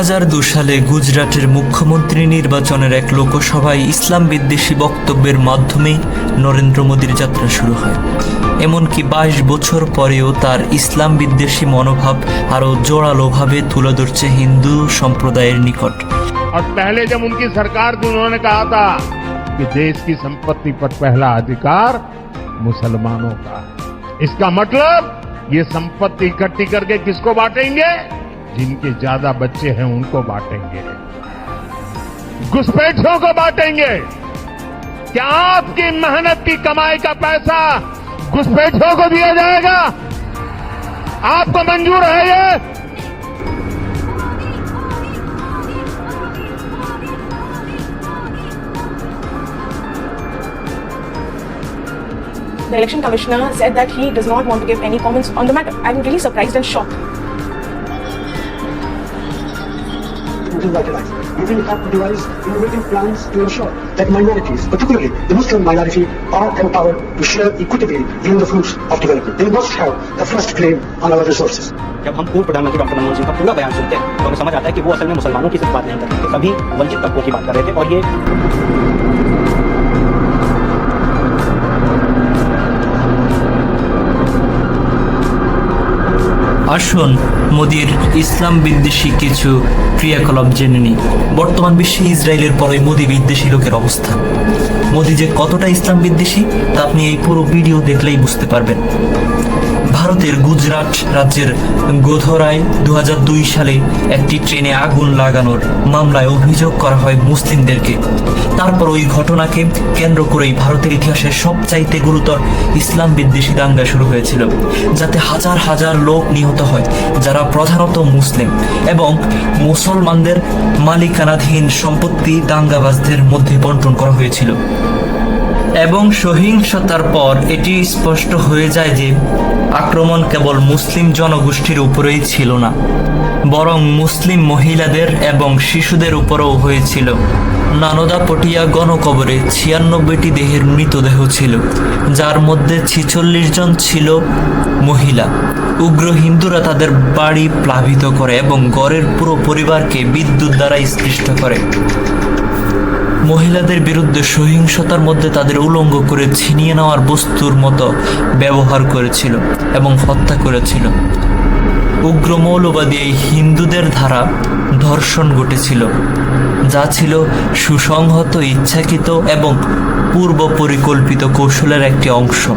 সালে গুজরাটের মুখ্যমন্ত্রী নির্বাচনের এক লোকসভায় ইসলাম বিদ্বেষী বক্তব্যের মাধ্যমে নরেন্দ্র মোদীর যাত্রা শুরু হয় এমনকি বাইশ বছর পরেও তার ইসলাম বিদ্বেষী মনোভাব আরও জোরালোভাবে তুলে ধরছে হিন্দু সম্প্রদায়ের নিকট और पहले जब उनकी सरकार थी उन्होंने कहा था कि देश की संपत्ति पर पहला अधिकार मुसलमानों का है इसका मतलब ये संपत्ति इकट्ठी करके किसको बांटेंगे जिनके ज़्यादा बच्चे हैं उनको बांटेंगे घुसपैठियों को बांटेंगे क्या आपकी मेहनत की कमाई का पैसा घुसपैठियों को दिया जाएगा आपको मंजूर है ये The election commissioner said that he does not want to give any comments on the matter. I'm really surprised and shocked. to vitalize. We will have to devise innovative plans to ensure that minorities, particularly the Muslim minority, are empowered to share equitably in the fruits of development. They must have the first claim on our resources. जब हम पूर्व प्रधानमंत्री doctor Manmohan Singh का पूरा बयान सुनते हैं तो हमें समझ आता है कि वो असल में मुसलमानों की सिर्फ बात नहीं कर रहे थे सभी वंचित तबकों की बात कर रहे थे और ये আসুন, মোদির ইসলাম বিদ্বেষী কিছু ক্রিয়াকলাপ জেনে নিই। বর্তমান বিশ্বে ইসরায়েলের পরে মোদি বিদ্বেষী লোকের অবস্থা। মোদি যে কতটা ইসলাম বিদ্বেষী, তা আপনি এই পুরো ভিডিও দেখলেই বুঝতে পারবেন। ভারতের গুজরাট রাজ্যের গোধরায় দু হাজার দুই সালে একটি ট্রেনে আগুন লাগানোর মামলায় অভিযোগ করা হয় মুসলিমদেরকে। তারপর ওই ঘটনাকে কেন্দ্র করেই ভারতের ইতিহাসের সবচাইতে গুরুতর ইসলাম বিদ্বেষী দাঙ্গা শুরু হয়েছিল, যাতে হাজার হাজার লোক নিহত হয় যারা প্রধানত মুসলিম এবং মুসলমানদের মালিকানাধীন সম্পত্তি দাঙ্গাবাজদের মধ্যে বন্টন করা হয়েছিল। এবং সহিংসতার পর এটি স্পষ্ট হয়ে যায় যে আক্রমণ কেবল মুসলিম জনগোষ্ঠীর উপরেই ছিল না, বরং মুসলিম মহিলাদের এবং শিশুদের উপরেও হয়েছিল। নানদা পটিয়া গণকবরে ছিয়ানব্বইটি দেহের মৃতদেহ ছিল, যার মধ্যে ছিচল্লিশ জন ছিল মহিলা। উগ্র হিন্দুরা তাদের বাড়ি প্লাবিত করে এবং গড়ের পুরো পরিবারকে বিদ্যুৎ দ্বারা স্পৃষ্ট করে। মহিলাদের বিরুদ্ধে সহিংসতার মধ্যে তাদের উলঙ্গ করে ছিনিয়ে নেওয়ার বস্তুর মতো ব্যবহার করেছিল এবং হত্যা করেছিল। উগ্র মৌলবাদী এই হিন্দুদের ধারা ধর্ষণ ঘটেছিল, যা ছিল সুসংহত, ইচ্ছাকৃত এবং পূর্ব পরিকল্পিত কৌশলের একটি অংশ।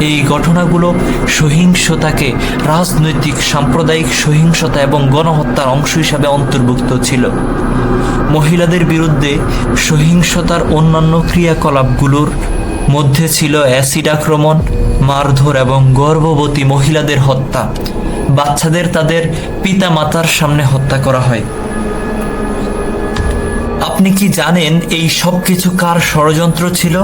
এই ঘটনাগুলো সহিংসতাকে রাজনৈতিক, সাম্প্রদায়িক সহিংসতা এবং গণহত্যার অংশ হিসাবে অন্তর্ভুক্ত ছিল। মহিলাদের বিরুদ্ধে সহিংসতার অন্যান্য ক্রিয়াকলাপগুলোর মধ্যে ছিল অ্যাসিড আক্রমণ, মারধর এবং গর্ভবতী মহিলাদের হত্যা। বাচ্চাদের তাদের পিতামাতার সামনে হত্যা করা হয়। আপনি কি জানেন এই সব কিছু কার ষড়যন্ত্র ছিল?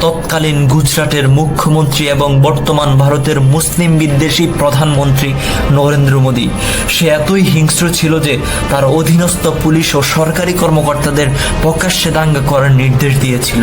তৎকালীন গুজরাটের মুখ্যমন্ত্রী এবং বর্তমান ভারতের মুসলিম বিদ্বেষী প্রধানমন্ত্রী নরেন্দ্র মোদী। সে এতই হিংস্র ছিল যে তার অধীনস্থ পুলিশ ও সরকারি কর্মকর্তাদের প্রকাশ্যে দাঙ্গা করার নির্দেশ দিয়েছিল।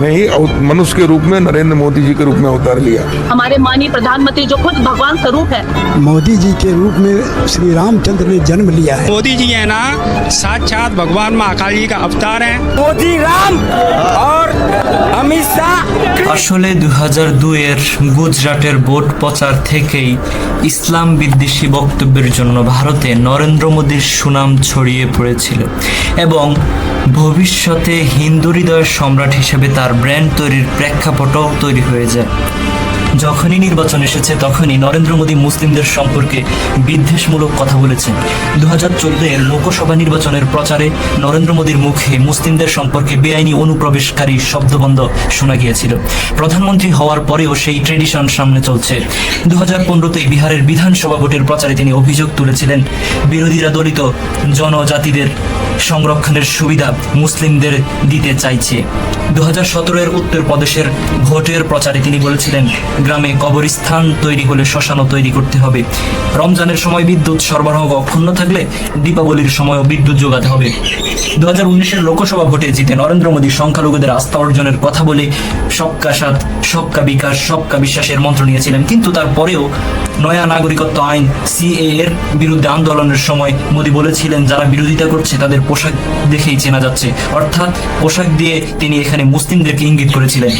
ने ही अव- मनुष्य के रूप में नरेंद्र मोदी जी के रूप में अवतार लिया हमारे माननीय प्रधानमंत्री जो खुद भगवान स्वरूप है मोदी जी के रूप में श्री रामचंद्र ने जन्म लिया है मोदी जी है ना साक्षात भगवान महाकाल जी का अवतार है আসলে দু হাজার দুইয়ের গুজরাটের ভোট প্রচার থেকেই ইসলাম বিদ্বেষী বক্তব্যের জন্য ভারতে নরেন্দ্র মোদীর সুনাম ছড়িয়ে পড়েছিল এবং ভবিষ্যতে হিন্দু হৃদয়ের সম্রাট হিসেবে তার ব্র্যান্ড তৈরির প্রেক্ষাপটও তৈরি হয়ে যায় যখনই নির্বাচন এসেছে, তখনই নরেন্দ্র মোদী মুসলিমদের সম্পর্কে বিদ্বেষমূলক কথা বলেছেন। দু হাজার চোদ্দের লোকসভা নির্বাচনের প্রচারে নরেন্দ্র মোদীর মুখে মুসলিমদের সম্পর্কে বেআইনি অনুপ্রবেশকারী শব্দবন্ধ শোনা গিয়েছিল। প্রধানমন্ত্রী হওয়ার পরেও সেই ট্রেডিশন সামনে চলছে। দু হাজার পনেরোতে বিহারের বিধানসভা ভোটের প্রচারে তিনি অভিযোগ তুলেছিলেন, বিরোধীরা দলিত জনজাতিদের সংরক্ষণের সুবিধা মুসলিমদের দিতে চাইছে। দু হাজার সতেরোর উত্তরপ্রদেশের ভোটের প্রচারে তিনি বলেছিলেন গ্রামে কবরস্থান তৈরি হলে শ্মশানও তৈরি করতে হবে। রমজানের সময় বিদ্যুৎ সরবরাহ অক্ষুণ্ণ থাকলে দীপাবলির সময়ও বিদ্যুৎ যোগাতে হবে। দু হাজার উনিশের লোকসভা ভোটে জিতে নরেন্দ্র মোদী সংখ্যালঘুদের আস্থা অর্জনের কথা বলে সবকা সাথ, সবকা বিকাশ, সবকা বিশ্বাসের মন্ত্র নিয়েছিলেন। কিন্তু তারপরেও নয়া নাগরিকত্ব আইন সিএ এর বিরুদ্ধে আন্দোলনের সময় মোদী বলেছিলেন, যারা বিরোধিতা করছে, তাদের পোশাক দেখেই চেনা যাচ্ছে। অর্থাৎ পোশাক দিয়ে তিনি এখানে মুসলিমদেরকে ইঙ্গিত করেছিলেন।